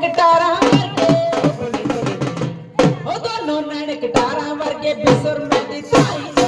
ਨੈਣ ਕਟਾਰਾਂ ਵਰਗੇ। ਉਹ ਦੋਨੋਂ ਨੈਣ ਵਰਗੇ ਬਿਸਰ ਮੈਂ ਦੀ ਤਾਈ